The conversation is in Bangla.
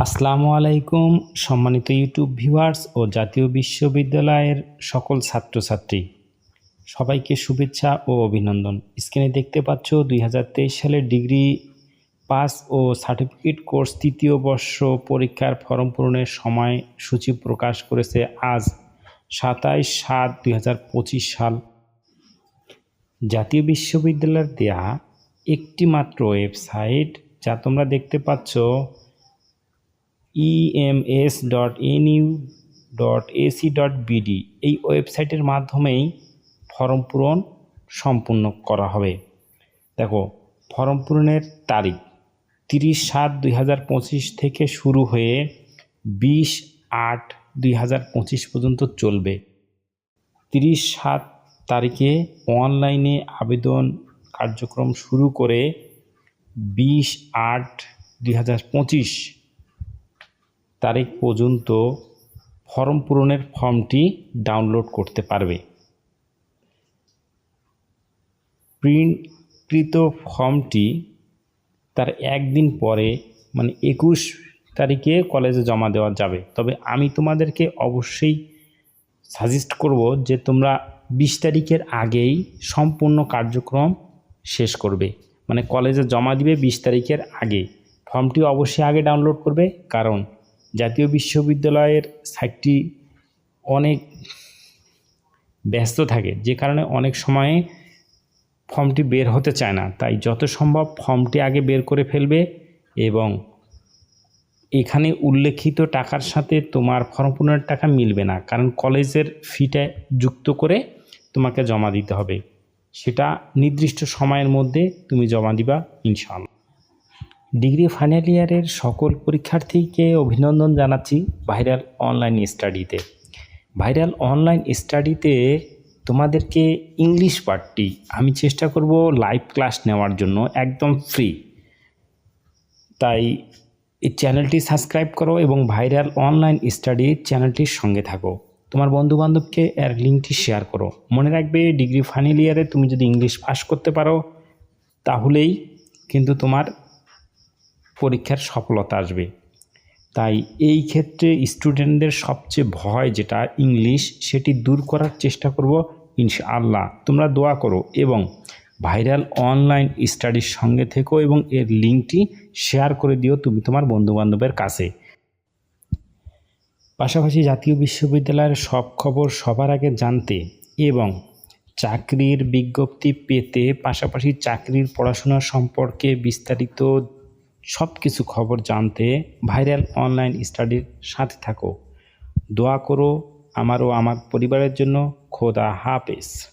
আসসালামু আলাইকুম, সম্মানিত ইউটিউব ভিউয়ার্স ও জাতীয় বিশ্ববিদ্যালয়ের সকল ছাত্রছাত্রী। সবাইকে শুভেচ্ছা ও অভিনন্দন। স্ক্রিনে দেখতে পাচ্ছ দুই হাজার তেইশ সালের ডিগ্রি পাস ও সার্টিফিকেট কোর্স তৃতীয় বর্ষ পরীক্ষার ফর্ম পূরণের সময় সূচি প্রকাশ করেছে আজ সাতাইশ সাত দুই সাল। জাতীয় বিশ্ববিদ্যালয়ের দেয়া একটি মাত্র ওয়েবসাইট, যা তোমরা দেখতে পাচ্ছ EMS dot NU dot AC dot BD এই ওয়েবসাইটের মাধ্যমেই ফর্ম পূরণ সম্পূর্ণ করা হবে। দেখো, ফর্ম পূরণের তারিখ তিরিশ সাত দুই থেকে শুরু হয়ে বিশ আট দুই পর্যন্ত চলবে। তিরিশ সাত তারিখে অনলাইনে আবেদন কার্যক্রম শুরু করে বিশ আট দুই তারিখ পর্যন্ত ফর্ম পূরণের ফর্মটি ডাউনলোড করতে পারবে। প্রিন্টকৃত ফর্মটি তার একদিন পরে মানে একুশ তারিখে কলেজে জমা দেওয়া যাবে। তবে আমি তোমাদেরকে অবশ্যই সাজেস্ট করব যে তোমরা বিশ তারিখের আগেই সম্পূর্ণ কার্যক্রম শেষ করবে। মানে কলেজে জমা দিবে বিশ তারিখের আগে। ফর্মটি অবশ্যই আগে ডাউনলোড করবে, কারণ জাতীয় বিশ্ববিদ্যালয়ের সাইটটি অনেক ব্যস্ত থাকে, যে কারণে অনেক সময়ে ফর্মটি বের হতে চায় না। তাই যত সম্ভব ফর্মটি আগে বের করে ফেলবে এবং এখানে উল্লেখিত টাকার সাথে তোমার ফর্ম পূরণের টাকা মিলবে না, কারণ কলেজের ফিটা যুক্ত করে তোমাকে জমা দিতে হবে। সেটা নির্দিষ্ট সময়ের মধ্যে তুমি জমা দিবা, ইনশাআল্লাহ। ডিগ্রি ফাইনাল ইয়ারের সকল পরীক্ষার্থীকে অভিনন্দন জানাচ্ছি ভাইরাল অনলাইন স্টাডিতে। ভাইরাল অনলাইন স্টাডিতে তোমাদেরকে ইংলিশ পার্টটি আমি চেষ্টা করব লাইভ ক্লাস নেওয়ার জন্য একদম ফ্রি। তাই এই চ্যানেলটি সাবস্ক্রাইব করো এবং ভাইরাল অনলাইন স্টাডি চ্যানেলটির সঙ্গে থাকো। তোমার বন্ধুবান্ধবকে এর লিঙ্কটি শেয়ার করো। মনে রাখবে, ডিগ্রি ফাইনাল ইয়ারে তুমি যদি ইংলিশ পাস করতে পারো, তাহলেই কিন্তু তোমার পরীক্ষার সফলতা আসবে। তাই এই ক্ষেত্রে স্টুডেন্টদের সবচেয়ে ভয় যেটা ইংলিশ, সেটি দূর করার চেষ্টা করব ইনশাআল্লাহ। তোমরা দোয়া করো এবং ভাইরাল অনলাইন স্টাডির সঙ্গে থেকো এবং এর লিঙ্কটি শেয়ার করে দিও তুমি তোমার বন্ধুবান্ধবের কাছে। পাশাপাশি জাতীয় বিশ্ববিদ্যালয়ের সব খবর সবার আগে জানতে এবং চাকরির বিজ্ঞপ্তি পেতে পাশাপাশি চাকরির পড়াশোনা সম্পর্কে বিস্তারিত সব কিছু খবর জানতে ভাইরাল অনলাইন স্টাডির সাথে থাকো। দোয়া করো আমারও আমার পরিবারের জন্য খোদা হাফেজ।